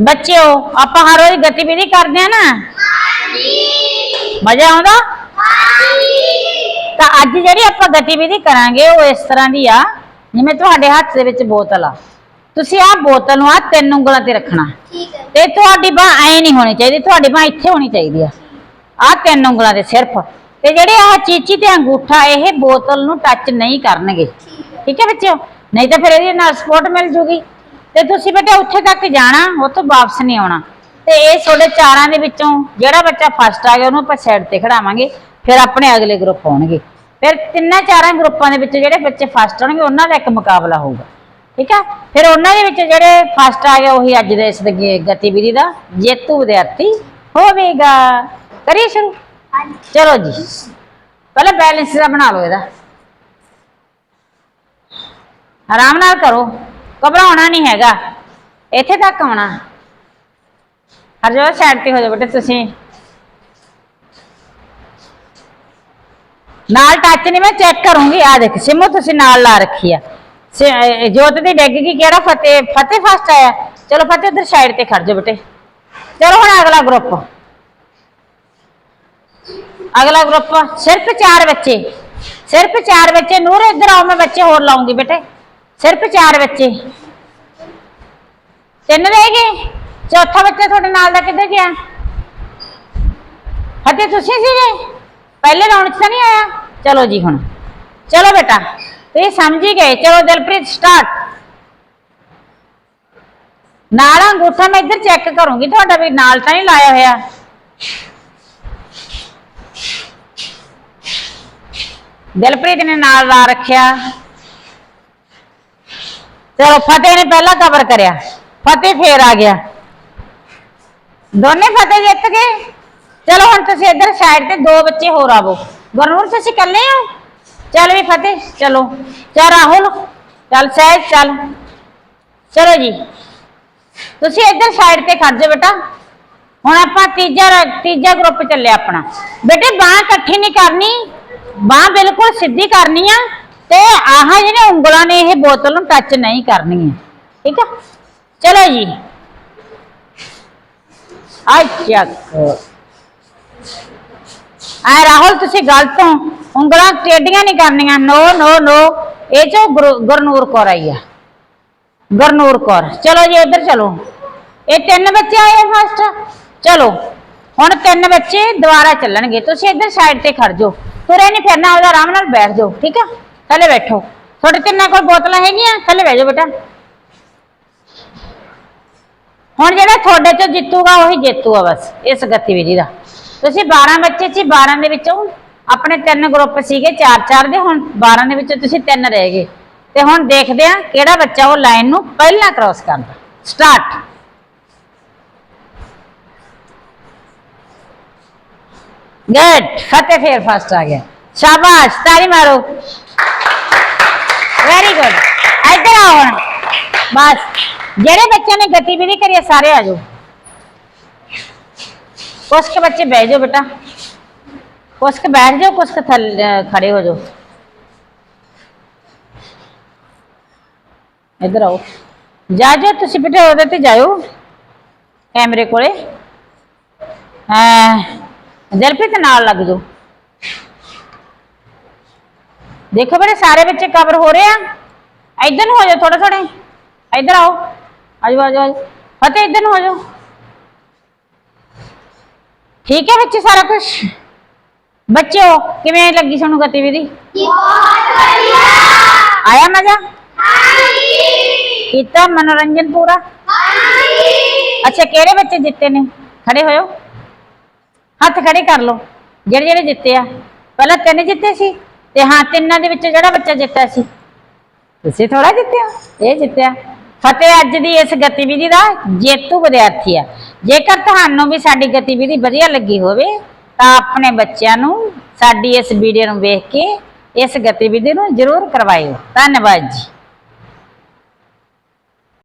ਬੱਚਿਓ ਆਪਾਂ ਹਰ ਰੋਜ਼ ਗਤੀਵਿਧੀ ਕਰਦੇ ਆ ਨਾ? ਹਾਂਜੀ ਮਜ਼ਾ ਆਉਂਦਾ? ਤਾਂ ਅੱਜ ਜਿਹੜੀ ਆਪਾਂ ਗਤੀਵਿਧੀ ਕਰਾਂਗੇ ਉਹ ਇਸ ਤਰ੍ਹਾਂ ਦੀ ਆ। ਜਿਵੇਂ ਤੁਹਾਡੇ ਹੱਥ ਦੇ ਵਿੱਚ ਬੋਤਲ ਆ। ਤੁਸੀਂ ਆਹ ਬੋਤਲ ਨੂੰ ਆ ਤਿੰਨ ਉਂਗਲਾਂ ਤੇ ਰੱਖਣਾ। ਠੀਕ ਹੈ। ਤੇ ਤੁਹਾਡੀ ਬਾਹ ਐ ਨਹੀਂ ਹੋਣੀ ਚਾਹੀਦੀ ਤੁਹਾਡੀ ਬਾਹ ਇੱਥੇ ਹੋਣੀ ਚਾਹੀਦੀ ਆ। ਆਹ ਤਿੰਨ ਉਂਗਲਾਂ ਦੇ ਸਿਰਫ। ਤੇ ਜਿਹੜੇ ਆਹ ਚੀਚੀ ਤੇ ਅੰਗੂਠਾ ਇਹ ਬੋਤਲ ਨੂੰ ਟੱਚ ਨਹੀਂ ਕਰਨਗੇ। ਠੀਕ ਹੈ। ਬੱਚਿਓ? ਨਹੀਂ ਤਾਂ ਫਿਰ ਇਹਦੇ ਨਾਲ ਸਪੋਰਟ ਮਿਲ ਜੂਗੀ। ਤੇ ਤੁਸੀਂ ਬੇਟਾ ਉੱਥੇ ਤੱਕ ਜਾਣਾ ਉੱਥੋਂ ਵਾਪਸ ਨਹੀਂ ਆਉਣਾ। ਤੇ ਇਹ ਤੁਹਾਡੇ ਚਾਰਾਂ ਦੇ ਵਿੱਚੋਂ ਜਿਹੜਾ ਬੱਚਾ ਫਸਟ ਆ ਗਿਆ ਉਹਨੂੰ ਆਪਾਂ ਸਾਈਡ ਤੇ ਖੜਾਵਾਂਗੇ ਫਿਰ ਆਪਣੇ ਅਗਲੇ ਗਰੁੱਪ ਆਉਣਗੇ। ਫਿਰ ਤਿੰਨਾਂ ਚਾਰਾਂ ਗਰੁੱਪਾਂ ਦੇ ਵਿੱਚ ਜਿਹੜੇ ਬੱਚੇ ਫਸਟ ਆਉਣਗੇ ਉਹਨਾਂ ਦਾ ਇੱਕ ਮੁਕਾਬਲਾ ਹੋਊਗਾ। ਠੀਕ ਹੈ ਫਿਰ ਉਹਨਾਂ ਦੇ ਵਿੱਚ ਜਿਹੜੇ ਫਸਟ ਆ ਗਿਆ ਉਹੀ ਅੱਜ ਦੇ ਇਸ ਦੇ ਗਤੀਵਿਧੀ ਦਾ ਜੇਤੂ ਵਿਦਿਆਰਥੀ ਹੋਵੇਗਾ। ਕਰੀਏ ਸ਼ੁਰੂ? ਚਲੋ ਜੀ। ਪਹਿਲਾਂ ਬੈਲੈਂਸ ਦਾ ਬਣਾ ਲਓ ਇਹਦਾ। ਆਰਾਮ ਨਾਲ ਕਰੋ। ਘਬਰਾਉਣਾ ਨਹੀਂ ਹੈਗਾ। ਇੱਥੇ ਤੱਕ ਆਉਣਾ। ਹਰ ਸਾਈਡ ਤੇ ਹੋ ਜਾਓ ਬੇਟੇ ਤੁਸੀਂ। ਨਾਲ ਟੱਚ ਨਹੀਂ ਮੈਂ ਚੈੱਕ ਕਰੂੰਗੀ। ਆ ਦੇਖ, ਸਿਮੋ ਤੁਸੀਂ ਨਾਲ ਲਾ ਰੱਖੀ ਆ। ਜੋਤ ਦੀ ਡਿੱਗ ਗਈ। ਕਿਹੜਾ ਫਤਿਹ ਫਤਿਹ ਫਸਟ ਆਇਆ? ਚਲੋ ਫਤਿਹ ਉਧਰ ਸਾਈਡ ਤੇ ਖੜ ਜਾਓ ਬੇਟੇ। ਚਲੋ ਹੁਣ ਅਗਲਾ ਗਰੁੱਪ ਅਗਲਾ ਗਰੁੱਪ ਸਿਰਫ ਚਾਰ ਬੱਚੇ। ਸਿਰਫ ਚਾਰ ਬੱਚੇ। ਨੂਰ, ਇੱਧਰ ਆਓ, ਮੈਂ ਬੱਚੇ ਹੋਰ ਲਾਉਂਗੀ ਬੇਟੇ। ਸਿਰਫ ਚਾਰ ਬੱਚੇ। ਤਿੰਨ ਰਹਿ ਗਏ। ਚੌਥਾ ਬੱਚਾ ਤੁਹਾਡੇ ਨਾਲ ਦਾ ਕਿੱਧਰ ਗਿਆ? ਫਤਿਹ ਤੁਸੀਂ ਸੀਗੇ? ਪਹਿਲੇ ਰਾਉਂਡ 'ਚ ਤਾਂ ਨਹੀਂ ਆਇਆ। ਚਲੋ ਜੀ ਹੁਣ। ਚਲੋ ਬੇਟਾ, ਤੁਸੀਂ ਸਮਝ ਹੀ ਗਏ। ਚਲੋ ਦਿਲਪ੍ਰੀਤ ਸਟਾਰਟ ਨਾਲ ਅੰਗੂਠਾ ਮੈਂ ਇੱਧਰ ਚੈੱਕ ਕਰੂੰਗੀ। ਤੁਹਾਡਾ ਵੀ ਨਾਲ ਤਾਂ ਨਹੀਂ ਲਾਇਆ ਹੋਇਆ। ਦਿਲਪ੍ਰੀਤ ਨੇ ਨਾਲ ਲਾ ਰੱਖਿਆ। ਚਲੋ ਫਤਿਹ ਨੇ ਪਹਿਲਾਂ ਕਵਰ ਕਰਿਆ। ਫਤਿਹ ਫੇਰ ਆ ਗਿਆ। ਦੋਨੇ ਫਤਿਹ ਜਿੱਤ ਗਏ। ਚਲੋ ਹੁਣ ਤੁਸੀਂ ਇੱਧਰ ਸਾਈਡ ਤੇ ਦੋ ਬੱਚੇ ਹੋਰ ਆਵੋ। ਗੁਰਨੂਰ, ਤੁਸੀਂ ਇਕੱਲੇ ਹੋ? ਚੱਲ ਵੀ ਫਤਿਹ, ਚਲੋ। ਚੱਲ ਰਾਹੁਲ, ਚੱਲ ਸਹਿਜ ਚੱਲ। ਚਲੋ ਜੀ। ਤੁਸੀਂ ਇੱਧਰ ਸਾਈਡ ਤੇ ਖੜ ਜਾਓ ਬੇਟਾ। ਹੁਣ ਆਪਾਂ ਤੀਜਾ ਤੀਜਾ ਗਰੁੱਪ ਚੱਲਿਆ ਆਪਣਾ। ਬੇਟੇ, ਬਾਹ ਇਕੱਠੀ ਨਹੀਂ ਕਰਨੀ। ਬਾਹ ਬਿਲਕੁਲ ਸਿੱਧੀ ਕਰਨੀ ਆ। ਤੇ ਆਹ ਜਿਹੜੇ ਉਂਗਲਾਂ ਨੇ ਇਹ ਬੋਤਲ ਨੂੰ ਟੱਚ ਨਹੀਂ ਕਰਨੀ ਹੈ ਠੀਕ ਆ? ਚਲੋ ਜੀ। ਆ ਆ ਰਾਹੁਲ, ਤੁਸੀਂ ਗਲਤ ਹੋ। ਉਂਗਲਾਂ ਟੇਡੀਆਂ ਨਹੀਂ ਕਰਨੀਆਂ। ਨੋ ਨੋ ਨੋ। ਇਹ ਚੋ ਗੁਰ- ਗੁਰਨੂਰ ਕੌਰ ਆਈ ਆ। ਗੁਰਨੂਰ ਕੌਰ। ਚਲੋ ਜੀ, ਇੱਧਰ ਚਲੋ। ਇਹ ਤਿੰਨ ਬੱਚੇ ਆਏ ਫਸਟ ਚਲੋ। ਹੁਣ ਤਿੰਨ ਬੱਚੇ ਦੁਬਾਰਾ ਚੱਲਣਗੇ। ਤੁਸੀਂ ਇੱਧਰ ਸਾਈਡ ਤੇ ਖੜ ਜਾਓ। ਤੁਰੇ ਨਹੀਂ ਫਿਰਨਾ ਉਹਦਾ ਆਰਾਮ ਨਾਲ ਬੈਠ ਜਾਓ। ਠੀਕ ਆ? ਥੱਲੇ ਬੈਠੋ। ਤੁਹਾਡੇ ਤਿੰਨਾਂ ਕੋਲ ਬੋਤਲਾਂ ਹੈਗੀਆਂ, ਥੱਲੇ ਬਹਿ ਜਾਓ ਬੇਟਾ। ਹੁਣ ਜਿਹੜਾ ਤੁਹਾਡੇ ਚੋਂ ਜਿੱਤੂਗਾ, ਉਹੀ ਜੇਤੂ ਬਸ, ਇਸ ਗਤੀਵਿਧੀ ਦਾ। ਤੁਸੀਂ 12 ਬੱਚੇ ਸੀ 12 ਦੇ ਵਿੱਚੋਂ ਆਪਣੇ ਤਿੰਨ ਗਰੁੱਪ ਸੀਗੇ, ਚਾਰ ਚਾਰ ਦੇ, ਹੁਣ 12 ਦੇ ਵਿੱਚੋਂ ਤੁਸੀਂ ਤਿੰਨ ਰਹਿ ਗਏ। ਤੇ ਹੁਣ ਦੇਖਦੇ ਆ ਕਿਹੜਾ ਬੱਚਾ ਉਹ ਲਾਈਨ ਨੂੰ ਪਹਿਲਾਂ ਕ੍ਰਾਸ ਕਰਦਾ। ਸਟਾਰਟ ਗੁੱਡ ਫਤਿਹ ਫੇਰ ਫਸਟ ਆ ਗਿਆ। ਸ਼ਾਬਾਸ਼ ਤਾੜੀ ਮਾਰੋ ਵੈਰੀ ਗੁੱਡ ਇੱਧਰ ਆਓ ਹੁਣ ਬਸ ਜਿਹੜੇ ਬੱਚਿਆਂ ਨੇ ਗਤੀਵਿਧੀ ਕਰੀ ਹੈ, ਸਾਰੇ ਆ ਜਾਓ ਕੁਛ ਕੁ ਬੱਚੇ ਬਹਿ ਜਾਓ ਬੇਟਾ ਕੁਛ ਕੁ ਬੈਠ ਜਾਓ ਕੁਛ ਕੁ ਥੱਲੇ ਖੜੇ ਹੋ ਜਾਓ ਇੱਧਰ ਆਓ ਜਾ ਜਾ ਤੁਸੀਂ ਬੇਟੇ ਉਹਦੇ ਤੇ ਜਾਓ ਕੈਮਰੇ ਕੋਲੇ ਹਾਂ ਦਿਲਪ੍ਰੀਤ ਨਾਲ ਲੱਗ ਜਾਓ ਦੇਖੋ ਬੜੇ ਸਾਰੇ ਬੱਚੇ ਕਵਰ ਹੋ ਰਹੇ ਆ। ਇੱਧਰ ਨੂੰ ਹੋ ਜਾਓ ਥੋੜੇ ਥੋੜੇ ਇੱਧਰ ਆਓ। ਆਜੋ ਆਜੋ ਆਜੋ। ਫਤਿਹ ਇੱਧਰ ਨੂੰ ਹੋ ਜਾਓ। ਠੀਕ ਹੈ ਬੱਚੇ ਸਾਰਾ ਕੁਝ ਬੱਚਿਓ ਕਿਵੇਂ ਲੱਗੀ ਤੁਹਾਨੂੰ ਗਤੀਵਿਧੀ? ਬਹੁਤ ਵਧੀਆ। ਆਇਆ ਮਜ਼ਾ? ਹਾਂਜੀ। ਕੀਤਾ ਮਨੋਰੰਜਨ ਪੂਰਾ? ਹਾਂਜੀ। ਅੱਛਾ ਕਿਹੜੇ ਬੱਚੇ ਜਿੱਤੇ ਨੇ? ਖੜੇ ਹੋਇਓ। ਹੱਥ ਖੜੇ ਕਰ ਲਓ। ਜਿਹੜੇ ਜਿਹੜੇ ਜਿੱਤੇ ਆ। ਪਹਿਲਾਂ ਤਿੰਨ ਜਿੱਤੇ ਸੀ? ਤੇ ਹਾਂ ਤਿੰਨਾਂ ਦੇ ਵਿੱਚ ਜਿਹੜਾ ਬੱਚਾ ਜਿੱਤਿਆ ਸੀ? ਤੁਸੀਂ ਥੋੜਾ ਜਿੱਤਿਆ। ਇਹ ਜਿੱਤਿਆ। ਫਤਿਹ ਅੱਜ ਦੀ ਇਸ ਗਤੀਵਿਧੀ ਦਾ ਜੇਤੂ ਵਿਦਿਆਰਥੀ ਆ। ਜੇਕਰ ਤੁਹਾਨੂੰ ਵੀ ਸਾਡੀ ਗਤੀਵਿਧੀ ਵਧੀਆ ਲੱਗੀ ਹੋਵੇ ਤਾਂ ਆਪਣੇ ਬੱਚਿਆਂ ਨੂੰ ਸਾਡੀ ਇਸ ਵੀਡੀਓ ਨੂੰ ਵੇਖ ਕੇ ਇਸ ਗਤੀਵਿਧੀ ਨੂੰ ਜ਼ਰੂਰ ਕਰਵਾਇਓ। ਧੰਨਵਾਦ ਜੀ।